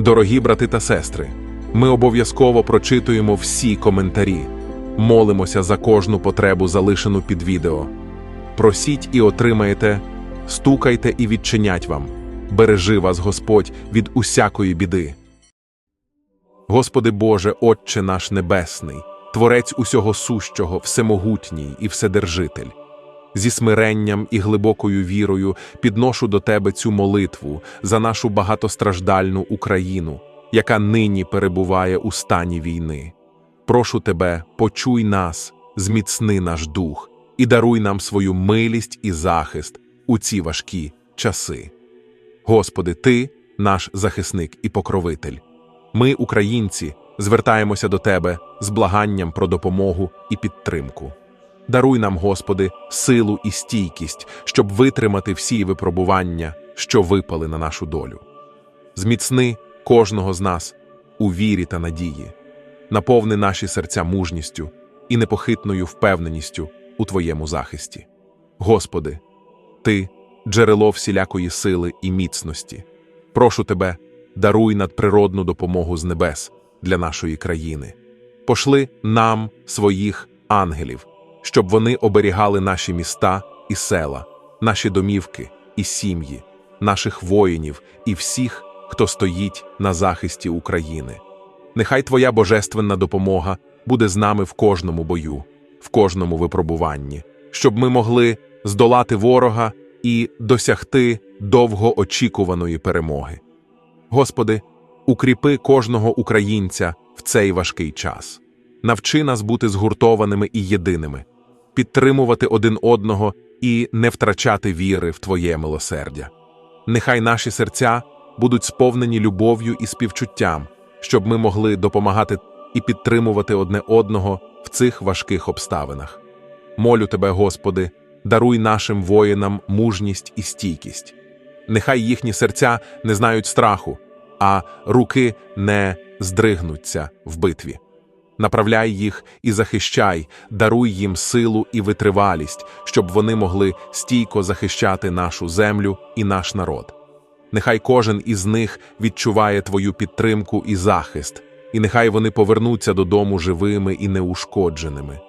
Дорогі брати та сестри, ми обов'язково прочитуємо всі коментарі, молимося за кожну потребу, залишену під відео. Просіть і отримаєте, стукайте і відчинять вам. Бережи вас Господь від усякої біди. Господи Боже, Отче наш Небесний, Творець усього сущого, всемогутній і вседержитель. Зі смиренням і глибокою вірою підношу до Тебе цю молитву за нашу багатостраждальну Україну, яка нині перебуває у стані війни. Прошу Тебе, почуй нас, зміцни наш дух і даруй нам свою милість і захист у ці важкі часи. Господи, Ти наш захисник і покровитель. Ми, українці, звертаємося до Тебе з благанням про допомогу і підтримку. Даруй нам, Господи, силу і стійкість, щоб витримати всі випробування, що випали на нашу долю. Зміцни кожного з нас у вірі та надії, наповни наші серця мужністю і непохитною впевненістю у Твоєму захисті. Господи, Ти джерело всілякої сили і міцності. Прошу Тебе, даруй надприродну допомогу з небес для нашої країни. Пошли нам своїх ангелів, щоб вони оберігали наші міста і села, наші домівки і сім'ї, наших воїнів і всіх, хто стоїть на захисті України. Нехай Твоя божественна допомога буде з нами в кожному бою, в кожному випробуванні, щоб ми могли здолати ворога і досягти довгоочікуваної перемоги. Господи, укріпи кожного українця в цей важкий час. Навчи нас бути згуртованими і єдиними, підтримувати один одного і не втрачати віри в Твоє милосердя. Нехай наші серця будуть сповнені любов'ю і співчуттям, щоб ми могли допомагати і підтримувати одне одного в цих важких обставинах. Молю Тебе, Господи, даруй нашим воїнам мужність і стійкість. Нехай їхні серця не знають страху, а руки не здригнуться в битві. Направляй їх і захищай, даруй їм силу і витривалість, щоб вони могли стійко захищати нашу землю і наш народ. Нехай кожен із них відчуває твою підтримку і захист, і нехай вони повернуться додому живими і неушкодженими.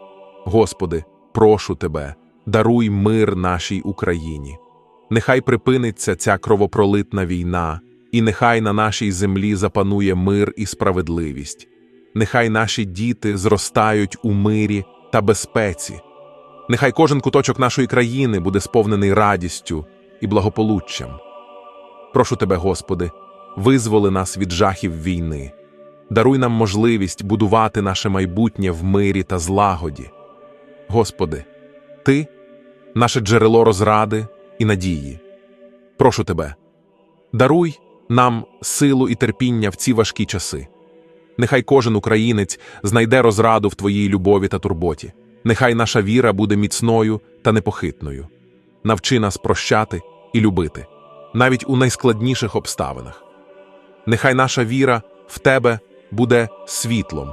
Господи, прошу Тебе, даруй мир нашій Україні. Нехай припиниться ця кровопролитна війна, і нехай на нашій землі запанує мир і справедливість. Нехай наші діти зростають у мирі та безпеці. Нехай кожен куточок нашої країни буде сповнений радістю і благополуччям. Прошу Тебе, Господи, визволи нас від жахів війни, даруй нам можливість будувати наше майбутнє в мирі та злагоді. Господи, Ти наше джерело розради і надії. Прошу Тебе, даруй нам силу і терпіння в ці важкі часи. Нехай кожен українець знайде розраду в Твоїй любові та турботі. Нехай наша віра буде міцною та непохитною. Навчи нас прощати і любити, навіть у найскладніших обставинах. Нехай наша віра в Тебе буде світлом,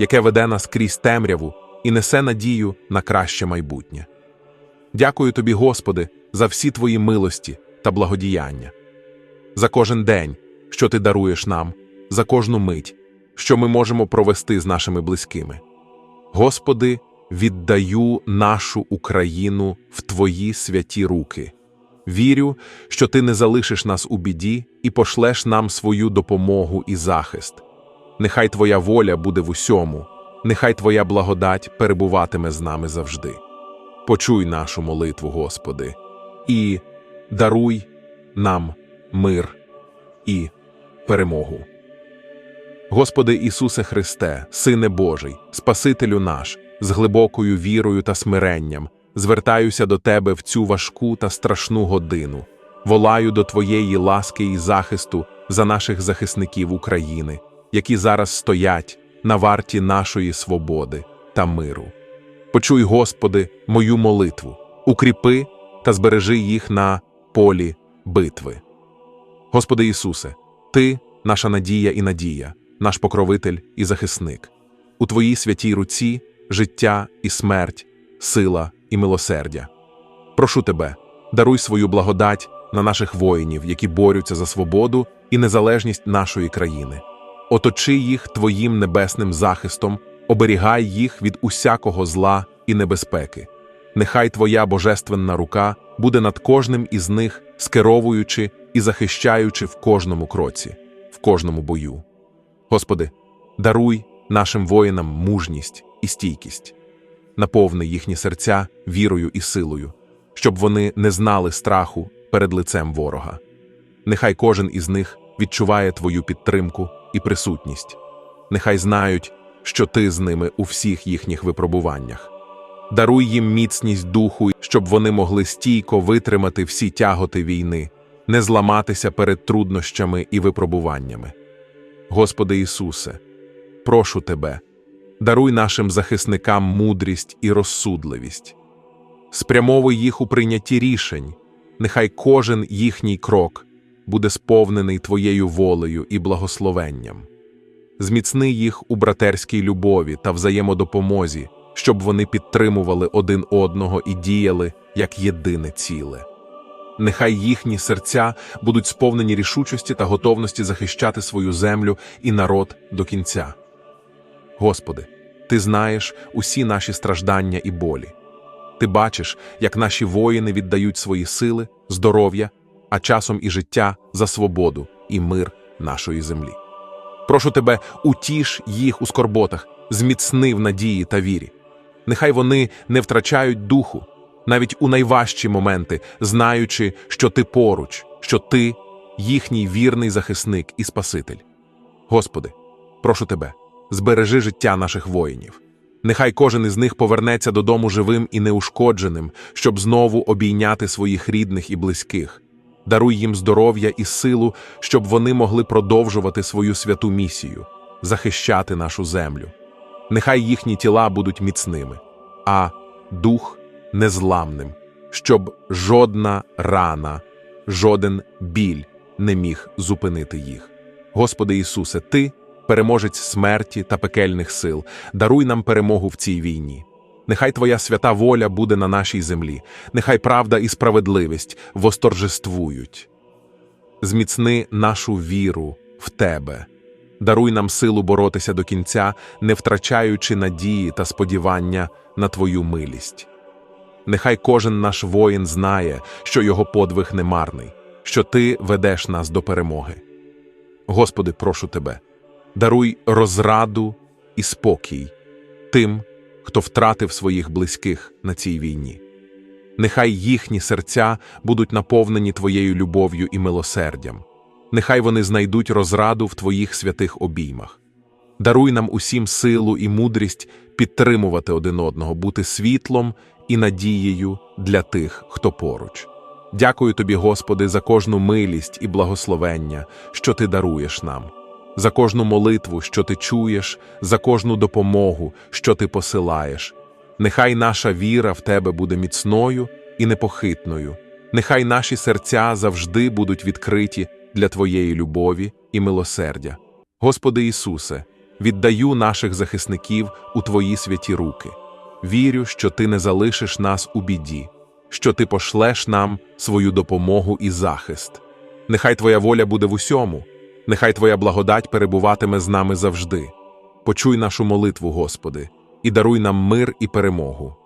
яке веде нас крізь темряву і несе надію на краще майбутнє. Дякую Тобі, Господи, за всі Твої милості та благодіяння, за кожен день, що Ти даруєш нам, за кожну мить, що ми можемо провести з нашими близькими. Господи, віддаю нашу Україну в Твої святі руки. Вірю, що Ти не залишиш нас у біді і пошлеш нам свою допомогу і захист. Нехай Твоя воля буде в усьому, нехай Твоя благодать перебуватиме з нами завжди. Почуй нашу молитву, Господи, і даруй нам мир і перемогу. Господи Ісусе Христе, Сине Божий, Спасителю наш, з глибокою вірою та смиренням, звертаюся до Тебе в цю важку та страшну годину, волаю до Твоєї ласки і захисту за наших захисників України, які зараз стоять на варті нашої свободи та миру. Почуй, Господи, мою молитву, укріпи та збережи їх на полі битви. Господи Ісусе, Ти наша надія і надія, наш покровитель і захисник. У Твоїй святій руці життя і смерть, сила і милосердя. Прошу Тебе, даруй свою благодать на наших воїнів, які борються за свободу і незалежність нашої країни. Оточи їх Твоїм небесним захистом, оберігай їх від усякого зла і небезпеки. Нехай Твоя божественна рука буде над кожним із них, скеровуючи і захищаючи в кожному кроці, в кожному бою. Господи, даруй нашим воїнам мужність і стійкість, наповни їхні серця вірою і силою, щоб вони не знали страху перед лицем ворога. Нехай кожен із них відчуває Твою підтримку і присутність, нехай знають, що Ти з ними у всіх їхніх випробуваннях. Даруй їм міцність духу, щоб вони могли стійко витримати всі тяготи війни, не зламатися перед труднощами і випробуваннями. Господи Ісусе, прошу Тебе, даруй нашим захисникам мудрість і розсудливість, спрямовуй їх у прийнятті рішень, нехай кожен їхній крок буде сповнений Твоєю волею і благословенням. Зміцни їх у братерській любові та взаємодопомозі, щоб вони підтримували один одного і діяли як єдине ціле. Нехай їхні серця будуть сповнені рішучості та готовності захищати свою землю і народ до кінця. Господи, Ти знаєш усі наші страждання і болі. Ти бачиш, як наші воїни віддають свої сили, здоров'я, а часом і життя за свободу і мир нашої землі. Прошу тебе, утіш їх у скорботах, зміцни в надії та вірі. Нехай вони не втрачають духу, навіть у найважчі моменти, знаючи, що ти поруч, що ти їхній вірний захисник і Спаситель. Господи, прошу тебе, збережи життя наших воїнів. Нехай кожен із них повернеться додому живим і неушкодженим, щоб знову обійняти своїх рідних і близьких. Даруй їм здоров'я і силу, щоб вони могли продовжувати свою святу місію, захищати нашу землю. Нехай їхні тіла будуть міцними, а дух незламним, щоб жодна рана, жоден біль не міг зупинити їх. Господи Ісусе, Ти, переможець смерті та пекельних сил, даруй нам перемогу в цій війні. Нехай Твоя свята воля буде на нашій землі, нехай правда і справедливість восторжествують. Зміцни нашу віру в Тебе. Даруй нам силу боротися до кінця, не втрачаючи надії та сподівання на Твою милість. Нехай кожен наш воїн знає, що його подвиг немарний, що Ти ведеш нас до перемоги. Господи, прошу Тебе, даруй розраду і спокій тим, хто втратив своїх близьких на цій війні. Нехай їхні серця будуть наповнені Твоєю любов'ю і милосердям нехай вони знайдуть розраду в Твоїх святих обіймах. Даруй нам усім силу і мудрість підтримувати один одного, бути світлом і надією для тих, хто поруч. Дякую тобі, Господи, за кожну милість і благословення, що Ти даруєш нам, за кожну молитву, що ти чуєш, за кожну допомогу, що ти посилаєш. Нехай наша віра в Тебе буде міцною і непохитною, нехай наші серця завжди будуть відкриті для Твоєї любові і милосердя. Господи Ісусе, віддаю наших захисників у Твої святі руки. Вірю, що Ти не залишиш нас у біді, що Ти пошлеш нам свою допомогу і захист. Нехай Твоя воля буде в усьому, нехай Твоя благодать перебуватиме з нами завжди. Почуй нашу молитву, Господи, і даруй нам мир і перемогу.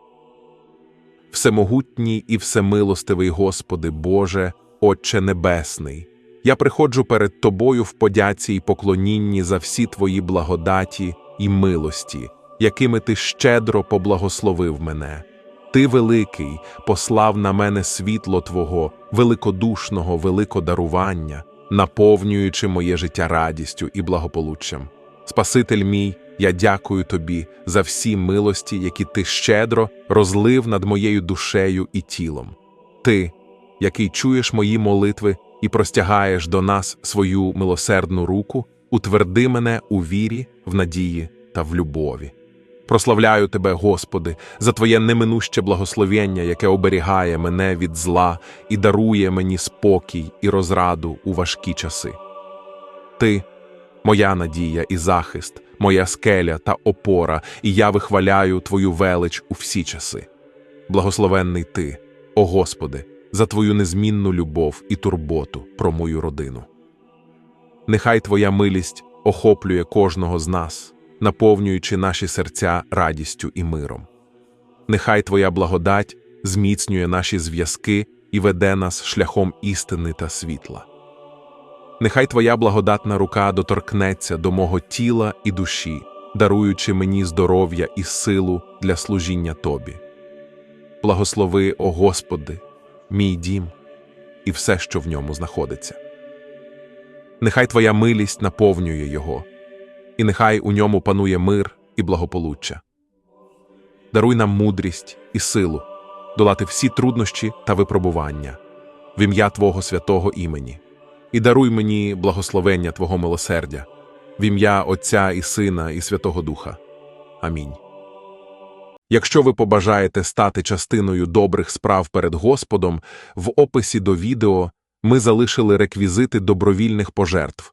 Всемогутній і всемилостивий Господи, Боже, Отче Небесний. Я приходжу перед Тобою в подяці й поклонінні за всі Твої благодаті і милості, якими Ти щедро поблагословив мене. Ти, великий, послав на мене світло Твого, великодушного великодарування, наповнюючи моє життя радістю і благополуччям. Спаситель мій, я дякую Тобі за всі милості, які Ти щедро розлив над моєю душею і тілом. Ти, який чуєш мої молитви і простягаєш до нас свою милосердну руку, утверди мене у вірі, в надії та в любові. Прославляю Тебе, Господи, за Твоє неминуще благословення, яке оберігає мене від зла і дарує мені спокій і розраду у важкі часи. Ти, моя надія і захист, моя скеля та опора, і я вихваляю Твою велич у всі часи. Благословенний Ти, о Господи! за твою незмінну любов і турботу про мою родину. Нехай Твоя милість охоплює кожного з нас, наповнюючи наші серця радістю і миром. Нехай Твоя благодать зміцнює наші зв'язки і веде нас шляхом істини та світла. Нехай Твоя благодатна рука доторкнеться до мого тіла і душі, даруючи мені здоров'я і силу для служіння Тобі. Благослови, о Господи, мій дім і все, що в ньому знаходиться. Нехай Твоя милість наповнює його, і нехай у ньому панує мир і благополуччя. Даруй нам мудрість і силу долати всі труднощі та випробування в ім'я Твого святого імені, і даруй мені благословення Твого милосердя, в ім'я Отця і Сина і Святого Духа. Амінь. Якщо ви побажаєте стати частиною добрих справ перед Господом, в описі до відео ми залишили реквізити добровільних пожертв.